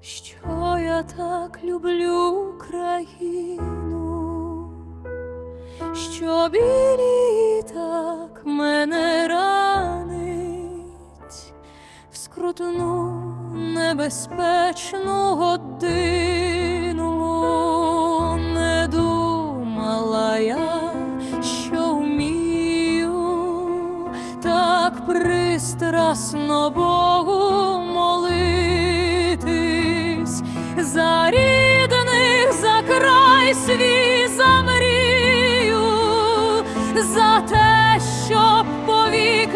що я так люблю країну, що білі так мене ранить в скрутну небезпечну годину. Не думала я, що вмію так пристрасно Богу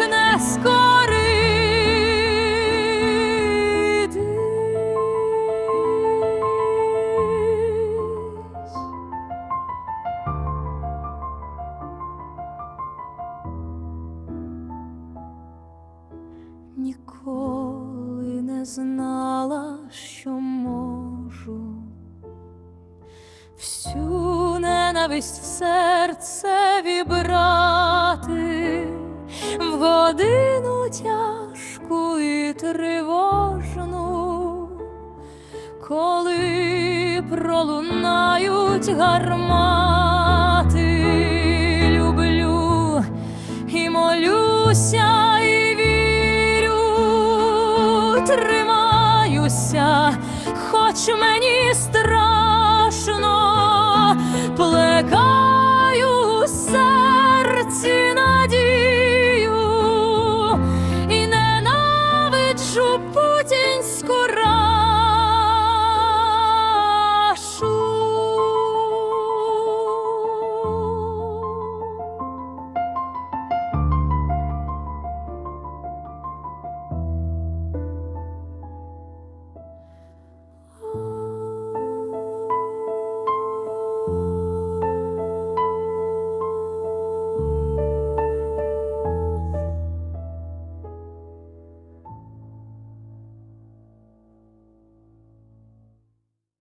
повік не скоритись. Ніколи не знала, що можу всю ненависть в серце вібрати годину тяжку і тривожну, коли пролунають гармати, люблю і молюся, і вірю, тримаюся, хоч мені страшно.